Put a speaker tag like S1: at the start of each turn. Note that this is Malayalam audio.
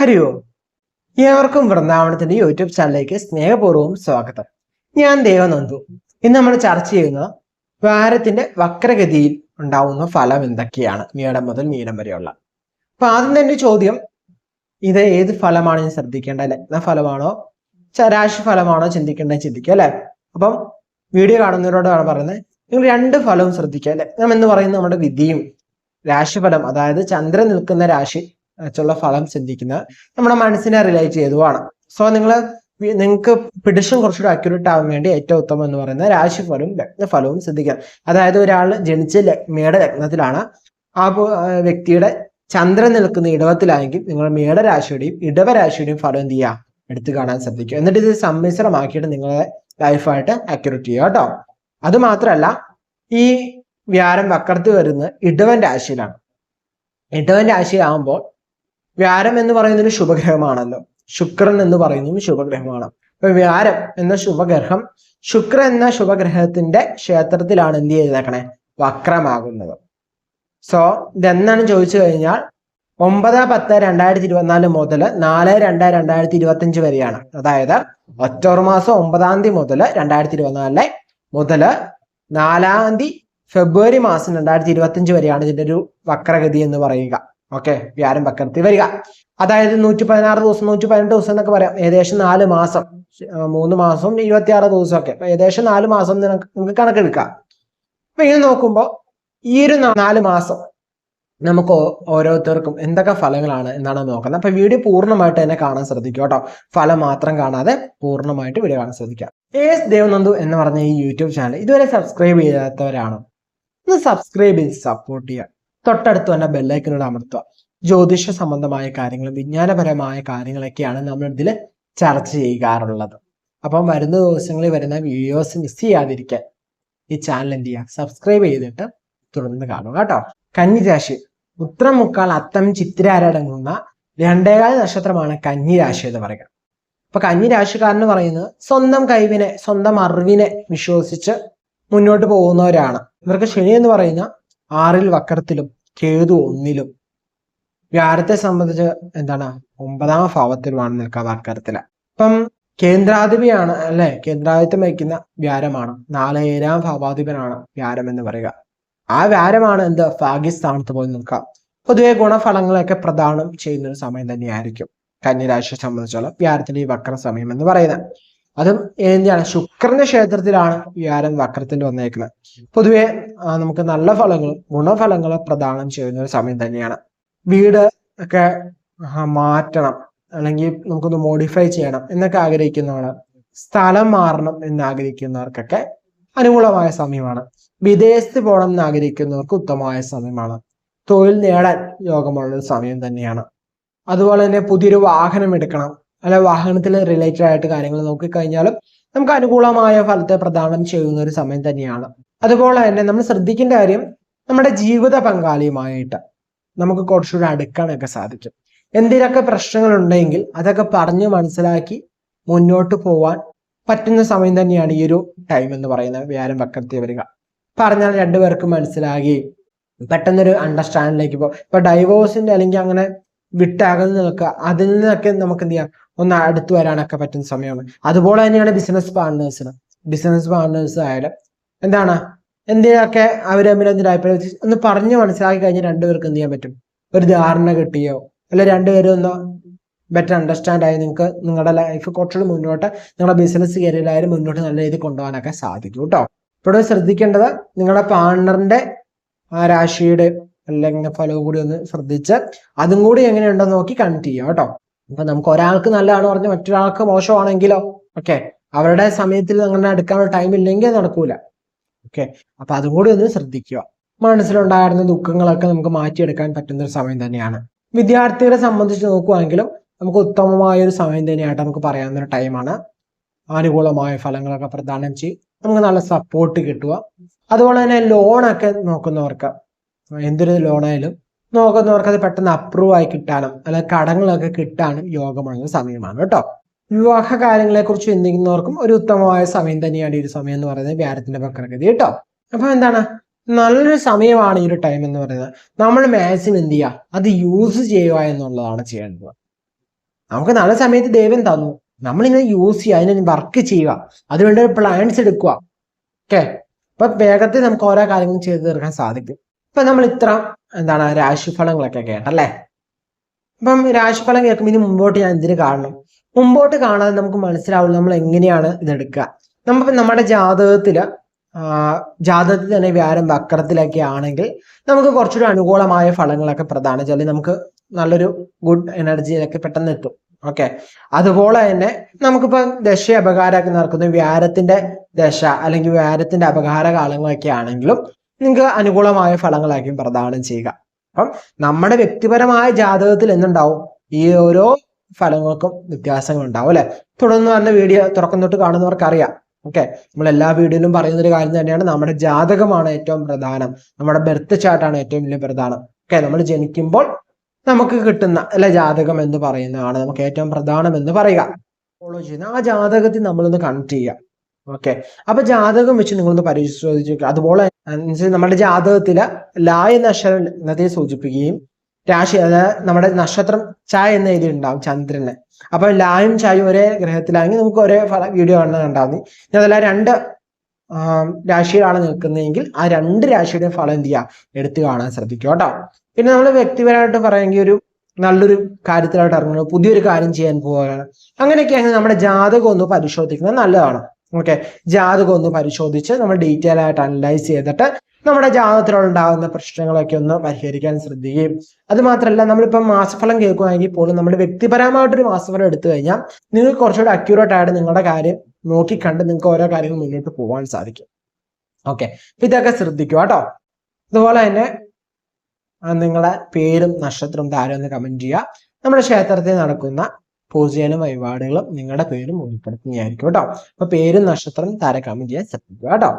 S1: ഹരി ഓം ഏവർക്കും വൃന്ദാവനത്തിന്റെ യൂട്യൂബ് ചാനലിലേക്ക് സ്നേഹപൂർവം സ്വാഗതം. ഞാൻ ദേവനന്ദു. ഇന്ന് നമ്മൾ ചർച്ച ചെയ്യുന്നത് വാരത്തിന്റെ വക്രഗതിയിൽ ഉണ്ടാവുന്ന ഫലം എന്തൊക്കെയാണ്? മീനം മുതൽ മീനം വരെയുള്ള. അപ്പൊ ആദ്യം തന്നെ ചോദ്യം. ഇത് ഏത് ഫലമാണ് ഞാൻ ശ്രദ്ധിക്കേണ്ട ലഗ്ന ഫലമാണോ? രാശി ഫലമാണോ ചിന്തിക്കേണ്ടത് ചിന്തിക്കുക അല്ലെ? അപ്പം വീഡിയോ കാണുന്നവരോടാണ് പറയുന്നത് നിങ്ങൾ രണ്ട് ഫലവും ശ്രദ്ധിക്കുക ലഗ്നം എന്ന് പറയുന്നത് നമ്മുടെ വിധിയും രാശിഫലം. അതായത് ചന്ദ്രൻ നിൽക്കുന്ന രാശി വെച്ചുള്ള ഫലം ചിന്തിക്കുന്നത് നമ്മുടെ മനസ്സിനെ റിലേറ്റ് ചെയ്തുമാണ് സോ നിങ്ങൾ നിങ്ങൾക്ക് പിടിഷൻ കുറച്ചുകൂടി അക്യുറേറ്റ് ആവാൻ വേണ്ടി ഏറ്റവും ഉത്തമം എന്ന് പറയുന്നത് രാശിഫലവും ലഗ്നഫലവും ചിന്തിക്കാം അതായത് ഒരാൾ ജനിച്ച ലഗ്നയുടെ ലഗ്നത്തിലാണ്. ആ വ്യക്തിയുടെ ചന്ദ്രൻ നിൽക്കുന്ന ഇടവത്തിലാണെങ്കിൽ നിങ്ങൾ മേടരാശിയുടെയും ഇടവരാശിയുടെയും ഫലം എന്ത് ചെയ്യുക? എടുത്തു കാണാൻ ശ്രദ്ധിക്കുക. എന്നിട്ട് ഇത് സമ്മിശ്രമാക്കിയിട്ട് നിങ്ങളെ ലൈഫായിട്ട് അക്യുറേറ്റ് ചെയ്യുക കേട്ടോ. അത് മാത്രമല്ല ഈ വ്യാരം വക്രത്തിൽ വരുന്നത് ഇടവൻ രാശിയിലാണ്. ഇടവൻ രാശിയാകുമ്പോൾ വ്യാരം എന്ന് പറയുന്നത് ഒരു ശുഭഗ്രഹമാണല്ലോ. ശുക്രൻ എന്ന് പറയുന്നതും ശുഭഗ്രഹമാണ്. അപ്പൊ വ്യാരം എന്ന ശുഭഗ്രഹം ശുക്ര എന്ന ശുഭഗ്രഹത്തിന്റെ ക്ഷേത്രത്തിലാണ് എന്ത് ചെയ്തേക്കണേ? വക്രമാകുന്നത്. സോ ഇതെന്നാണ് ചോദിച്ചു കഴിഞ്ഞാൽ ഒമ്പത് പത്ത് രണ്ടായിരത്തി ഇരുപത്തിനാല് മുതൽ നാല് രണ്ട് രണ്ടായിരത്തി ഇരുപത്തി അഞ്ച് വരെയാണ്. അതായത് ഒക്ടോബർ മാസം ഒമ്പതാം തീയതി മുതൽ രണ്ടായിരത്തി ഇരുപത്തിനാലിലെ മുതൽ നാലാം തീയതി ഫെബ്രുവരി മാസം രണ്ടായിരത്തി ഇരുപത്തി അഞ്ച് വരെയാണ് ഇതിന്റെ ഒരു വക്രഗതി എന്ന് പറയുക. ഓക്കെ വ്യാരം വക്രത്തിൽ വരിക. അതായത് നൂറ്റി പതിനാറ് ദിവസം നൂറ്റി പതിനെട്ട് ദിവസം എന്നൊക്കെ പറയാം. ഏകദേശം നാല് മാസം. മൂന്ന് മാസം ഇരുപത്തി ആറ് ദിവസമൊക്കെ. അപ്പൊ ഏകദേശം നാല് മാസം നിങ്ങൾക്ക് കണക്കെടുക്കാം. അപ്പൊ ഇത് നോക്കുമ്പോൾ ഈ ഒരു നാല് മാസം നമുക്ക് ഓരോരുത്തർക്കും എന്തൊക്കെ ഫലങ്ങളാണ് എന്നാണ് നോക്കുന്നത്. അപ്പൊ വീഡിയോ പൂർണമായിട്ട് തന്നെ കാണാൻ ശ്രദ്ധിക്കുക കേട്ടോ. ഫലം മാത്രം കാണാതെ പൂർണമായിട്ട് വീഡിയോ കാണാൻ ശ്രദ്ധിക്കുക. എസ് ദേവനന്ദു എന്ന് പറഞ്ഞ ഈ യൂട്യൂബ് ചാനൽ ഇതുവരെ സബ്സ്ക്രൈബ് ചെയ്യാത്തവരാണ് ഒന്ന് സബ്സ്ക്രൈബ് ചെയ്ത് സപ്പോർട്ട് ചെയ്യുക. തൊട്ടടുത്ത് തന്നെ ബെല്ലൈക്കനോട് അമർത്തുക. ജ്യോതിഷ സംബന്ധമായ കാര്യങ്ങളും വിജ്ഞാനപരമായ കാര്യങ്ങളൊക്കെയാണ് നമ്മൾ ഇതിൽ ചർച്ച ചെയ്യാറുള്ളത്. അപ്പം വരുന്ന ദിവസങ്ങളിൽ വരുന്ന വീഡിയോസ് മിസ് ചെയ്യാതിരിക്കാൻ ഈ ചാനൽ എന്ത് ചെയ്യുക? സബ്സ്ക്രൈബ് ചെയ്തിട്ട് തുടർന്ന് കാണുക കേട്ടോ. കന്നിരാശി ഉത്രം മുക്കാൽ അത്തം ചിത്തിരാരടങ്ങുന്ന രണ്ടേകാൽ നക്ഷത്രമാണ് കന്നിരാശി എന്ന് പറയുക. അപ്പൊ എന്ന് പറയുന്നത് സ്വന്തം കഴിവിനെ സ്വന്തം അറിവിനെ വിശ്വസിച്ച് മുന്നോട്ട് പോകുന്നവരാണ്. ഇവർക്ക് ശനി എന്ന് പറയുന്ന ആറിൽ വക്രത്തിലും കേതു ഒന്നിലും. വ്യാഴത്തെ സംബന്ധിച്ച് എന്താണ്? ഒമ്പതാം ഭാവത്തിലുമാണ് നിൽക്കുക വക്രത്തിൽ അപ്പം കേന്ദ്രാധിപയാണ് അല്ലെ? കേന്ദ്രാധിപത്യം വഹിക്കുന്ന വ്യാരമാണ് നാല് ഏഴാം ഭാവാധിപനാണ് വ്യാരം എന്ന് പറയുക. ആ വ്യാരമാണ് എന്ത്? ഭാഗ്യസ്ഥാനത്ത് പോയി നിൽക്കുക. പൊതുവെ ഗുണഫലങ്ങളൊക്കെ പ്രദാനം ചെയ്യുന്ന ഒരു സമയം തന്നെയായിരിക്കും. കന്യരാശിയെ സംബന്ധിച്ചോളം വ്യാരത്തിന്റെ ഈ വക്ര സമയം എന്ന് പറയുന്നത്. അതും എന്താണ് ശുക്രന്റെ ക്ഷേത്രത്തിലാണ് വ്യാരം വക്രത്തിൽ വന്നേക്കുന്നത്. പൊതുവെ നമുക്ക് നല്ല ഫലങ്ങളും ഗുണഫലങ്ങളും പ്രദാനം ചെയ്യുന്ന ഒരു സമയം തന്നെയാണ്. വീട് ഒക്കെ മാറ്റണം അല്ലെങ്കിൽ നമുക്കൊന്ന് മോഡിഫൈ ചെയ്യണം എന്നൊക്കെ ആഗ്രഹിക്കുന്നവർ സ്ഥലം മാറണം എന്ന് ആഗ്രഹിക്കുന്നവർക്കൊക്കെ അനുകൂലമായ സമയമാണ്. വിദേശത്ത് പോകണം എന്ന് ആഗ്രഹിക്കുന്നവർക്ക് ഉത്തമമായ സമയമാണ്. തൊഴിൽ നേടാൻ യോഗമുള്ള ഒരു സമയം തന്നെയാണ്. അതുപോലെ തന്നെ പുതിയൊരു വാഹനം എടുക്കണം. അല്ല വാഹനത്തിൽ റിലേറ്റഡ് ആയിട്ട് കാര്യങ്ങൾ നോക്കിക്കഴിഞ്ഞാലും നമുക്ക് അനുകൂലമായ ഫലത്തെ പ്രദാനം ചെയ്യുന്ന ഒരു സമയം തന്നെയാണ്. അതുപോലെ തന്നെ നമ്മൾ ശ്രദ്ധിക്കേണ്ട കാര്യം നമ്മുടെ ജീവിത പങ്കാളിയുമായിട്ട് നമുക്ക് കുറച്ചുകൂടി അടുക്കാനൊക്കെ സാധിക്കും. എന്തിനൊക്കെ പ്രശ്നങ്ങൾ ഉണ്ടെങ്കിൽ അതൊക്കെ പറഞ്ഞ് മനസ്സിലാക്കി മുന്നോട്ട് പോവാൻ പറ്റുന്ന സമയം തന്നെയാണ് ഈ ഒരു ടൈം എന്ന് പറയുന്നത് വ്യാരം വക്കത്തി വരിക. പറഞ്ഞാൽ രണ്ടുപേർക്കും മനസ്സിലാകി പെട്ടെന്നൊരു അണ്ടർസ്റ്റാൻഡിലേക്ക് പോകും ഇപ്പൊ ഡൈവോഴ്സിന്റെ അല്ലെങ്കിൽ അങ്ങനെ വിട്ടകന്ന് നിൽക്കുക അതിൽ നിന്നൊക്കെ നമുക്ക് എന്ത് ചെയ്യാം? ഒന്ന് അടുത്ത് വരാനൊക്കെ പറ്റുന്ന സമയമാണ്. അതുപോലെ തന്നെയാണ് ബിസിനസ് പാർട്ട്നേഴ്സിന് ബിസിനസ് പാർട്ട്നേഴ്സ് ആയാലും എന്താണ്? എന്തിനൊക്കെ അവർ തമ്മിൽ എന്തിന്റെ അഭിപ്രായം ഒന്ന് പറഞ്ഞു മനസ്സിലാക്കി കഴിഞ്ഞാൽ രണ്ടുപേർക്ക് എന്ത് ചെയ്യാൻ പറ്റും? ഒരു ധാരണ കിട്ടിയോ? അല്ലെ രണ്ടുപേരും ഒന്ന് ബെറ്റർ അണ്ടർസ്റ്റാൻഡ് ആയി നിങ്ങൾക്ക് നിങ്ങളുടെ ലൈഫ് കുറച്ചുകൂടി മുന്നോട്ട് നിങ്ങളുടെ ബിസിനസ് കരിയറിലായാലും മുന്നോട്ട് നല്ല രീതിയിൽ കൊണ്ടുപോകാനൊക്കെ സാധിക്കും കേട്ടോ. ഇവിടെ ശ്രദ്ധിക്കേണ്ടത് നിങ്ങളുടെ പാർട്ണറിന്റെ ആ രാശിയുടെ അല്ലെങ്കിൽ ഫലവും കൂടി ഒന്ന് ശ്രദ്ധിച്ച് അതും കൂടി എങ്ങനെയുണ്ടെന്ന് നോക്കി കണക്ട് ചെയ്യുക കേട്ടോ. അപ്പൊ നമുക്ക് ഒരാൾക്ക് നല്ലതാണ് പറഞ്ഞ് മറ്റൊരാൾക്ക് മോശമാണെങ്കിലോ ഓക്കെ അവരുടെ സമയത്തിൽ അങ്ങനെ എടുക്കാനുള്ള ടൈം ഇല്ലെങ്കിൽ നടക്കൂല ഓക്കെ അപ്പൊ അതും കൂടി ഒന്ന് ശ്രദ്ധിക്കുക. മനസ്സിലുണ്ടായിരുന്ന ദുഃഖങ്ങളൊക്കെ നമുക്ക് മാറ്റിയെടുക്കാൻ പറ്റുന്ന ഒരു സമയം തന്നെയാണ്. വിദ്യാർത്ഥികളെ സംബന്ധിച്ച് നോക്കുവാണെങ്കിലും നമുക്ക് ഉത്തമമായ ഒരു സമയം തന്നെയായിട്ട് നമുക്ക് പറയാവുന്ന ഒരു ടൈമാണ് അനുകൂലമായ ഫലങ്ങളൊക്കെ പ്രദാനം ചെയ്യും നമുക്ക് നല്ല സപ്പോർട്ട് കിട്ടുക. അതുപോലെ തന്നെ ലോണൊക്കെ നോക്കുന്നവർക്ക് എന്തൊരു ലോണായാലും നോക്കുന്നവർക്ക് അത് പെട്ടെന്ന് അപ്രൂവ് ആയി കിട്ടാനും അല്ലെങ്കിൽ കടങ്ങളൊക്കെ കിട്ടാനും യോഗമുള്ള സമയമാണ് കേട്ടോ. വിവാഹ കാര്യങ്ങളെ കുറിച്ച് ചിന്തിക്കുന്നവർക്കും ഒരു ഉത്തമമായ സമയം തന്നെയാണ് ഈ ഒരു സമയം എന്ന് പറയുന്നത് വ്യാരത്തിന്റെ വക്രഗതി കേട്ടോ. അപ്പൊ എന്താണ്? നല്ലൊരു സമയമാണ് ഈ ഒരു ടൈം എന്ന് പറയുന്നത്. നമ്മൾ മാക്സിമം എന്ത് ചെയ്യുക അത് യൂസ് ചെയ്യുക എന്നുള്ളതാണ് ചെയ്യേണ്ടത്. നമുക്ക് നല്ല സമയത്ത് ദൈവം തന്നു. നമ്മളിങ്ങനെ യൂസ് ചെയ്യുക അതിനെ വർക്ക് ചെയ്യുക. അതിനുവേണ്ടി പ്ലാൻസ് എടുക്കുക. ഓക്കെ അപ്പൊ വേഗത്തിൽ നമുക്ക് ഓരോ കാര്യങ്ങളും ചെയ്തു തീർക്കാൻ സാധിക്കും. ഇപ്പൊ നമ്മൾ ഇത്ര എന്താണ് രാശിഫലങ്ങളൊക്കെ കേട്ടല്ലേ അപ്പം രാശിഫലം കേൾക്കുമ്പോൾ ഇനി മുമ്പോട്ട് ഞാൻ എന്തിനു കാണണം. മുമ്പോട്ട് കാണാതെ നമുക്ക് മനസ്സിലാവും നമ്മൾ എങ്ങനെയാണ് ഇതെടുക്കുക. നമുക്ക് നമ്മുടെ ജാതകത്തിൽ ആ, ജാതകത്തിൽ തന്നെ വ്യാരം വക്രത്തിലൊക്കെ ആണെങ്കിൽ നമുക്ക് കുറച്ചുകൂടി അനുകൂലമായ ഫലങ്ങളൊക്കെ പ്രധാന ചൊല്ലി നമുക്ക് നല്ലൊരു ഗുഡ് എനർജിയിലൊക്കെ പെട്ടെന്ന് എത്തും. ഓക്കെ? അതുപോലെ തന്നെ നമുക്കിപ്പോ ദശ അപകാരമൊക്കെ നടക്കുന്ന വ്യാരത്തിന്റെ ദശ അല്ലെങ്കിൽ വ്യാരത്തിന്റെ അപകാര കാലങ്ങളൊക്കെ ആണെങ്കിലും നിങ്ങൾക്ക് അനുകൂലമായ ഫലങ്ങളായിരിക്കും പ്രദാനം ചെയ്യുക. അപ്പം നമ്മുടെ വ്യക്തിപരമായ ജാതകത്തിൽ എന്തുണ്ടാവും? ഈ ഓരോ ഫലങ്ങൾക്കും വ്യത്യാസങ്ങൾ ഉണ്ടാവും അല്ലെ? തുടർന്ന് പറഞ്ഞ വീഡിയോ തുറക്കം തൊട്ട് കാണുന്നവർക്ക് അറിയാം. ഓക്കെ? നമ്മൾ എല്ലാ വീഡിയോയിലും പറയുന്ന ഒരു കാര്യം തന്നെയാണ്. നമ്മുടെ ജാതകമാണ് ഏറ്റവും പ്രധാനം. നമ്മുടെ ബർത്ത് ചാർട്ടാണ് ഏറ്റവും വലിയ പ്രധാനം. ഓക്കെ? നമ്മൾ ജനിക്കുമ്പോൾ നമുക്ക് കിട്ടുന്ന അല്ലെ ജാതകം എന്ന് പറയുന്നതാണ് നമുക്ക് ഏറ്റവും പ്രധാനം എന്ന് പറയുക. ഫോളോ ചെയ്യുന്ന ആ ജാതകത്തിൽ നമ്മളൊന്ന് കണക്ട് ചെയ്യുക. ഓക്കെ? അപ്പൊ ജാതകം വെച്ച് നിങ്ങളൊന്ന് പരിശോധിച്ച് അതുപോലെ നമ്മുടെ ജാതകത്തിൽ ലായ നക്ഷത്ര നക്ഷത്രത്തെ സൂചിപ്പിക്കുകയും രാശി അതായത് നമ്മുടെ നക്ഷത്രം ചായ എന്ന എഴുതി ഉണ്ടാവും ചന്ദ്രനെ. അപ്പൊ ലായും ചായും ഒരേ ഗ്രഹത്തിലാണെങ്കിൽ നമുക്ക് ഒരേ വീഡിയോ കാണുന്നത് ഉണ്ടാവും ഇനി അതല്ല രണ്ട് രാശിയിലാണ് നിൽക്കുന്നതെങ്കിൽ ആ രണ്ട് രാശിയുടെയും ഫലം എന്ത് ചെയ്യുക എടുത്തു കാണാൻ ശ്രദ്ധിക്കുക കേട്ടോ. പിന്നെ നമ്മൾ വ്യക്തിപരമായിട്ട് പറയുമെങ്കിൽ ഒരു നല്ലൊരു കാര്യത്തിലായിട്ട് ഇറങ്ങുന്നു പുതിയൊരു കാര്യം ചെയ്യാൻ പോവുകയാണ്. അങ്ങനെയൊക്കെയാണെങ്കിൽ നമ്മുടെ ജാതകം ഒന്ന് പരിശോധിക്കുന്നത് നല്ലതാണ്. ഓക്കെ ജാതകം ഒന്ന് പരിശോധിച്ച് നമ്മൾ ഡീറ്റെയിൽ ആയിട്ട് അനലൈസ് ചെയ്തിട്ട് നമ്മുടെ ജാതകത്തിലുണ്ടാകുന്ന പ്രശ്നങ്ങളൊക്കെ ഒന്ന് പരിഹരിക്കാൻ ശ്രദ്ധിക്കുകയും. അത് മാത്രമല്ല നമ്മളിപ്പം മാസഫലം കേൾക്കുകയാണെങ്കിൽ പോലും നമ്മൾ വ്യക്തിപരമായിട്ടൊരു മാസഫലം എടുത്തു കഴിഞ്ഞാൽ നിങ്ങൾക്ക് കുറച്ചുകൂടി അക്യൂറേറ്റ് ആയിട്ട് നിങ്ങളുടെ കാര്യം നോക്കിക്കണ്ട് നിങ്ങൾക്ക് ഓരോ കാര്യങ്ങൾ മുന്നോട്ട് പോകാൻ സാധിക്കും. ഓക്കെ ഇതൊക്കെ ശ്രദ്ധിക്കുക കേട്ടോ. അതുപോലെ തന്നെ നിങ്ങളുടെ പേരും നക്ഷത്രവും താരം ഒന്ന് കമന്റ് ചെയ്യുക. നമ്മുടെ ക്ഷേത്രത്തിൽ നടക്കുന്ന പൂജയും വഴിപാടുകളും നിങ്ങളുടെ പേരും ഉൾപ്പെടുത്തുന്നതായിരിക്കും കേട്ടോ. അപ്പൊ പേരും നക്ഷത്രം താരം കമന്റ് ചെയ്യാൻ ശ്രദ്ധിക്കുക കേട്ടോ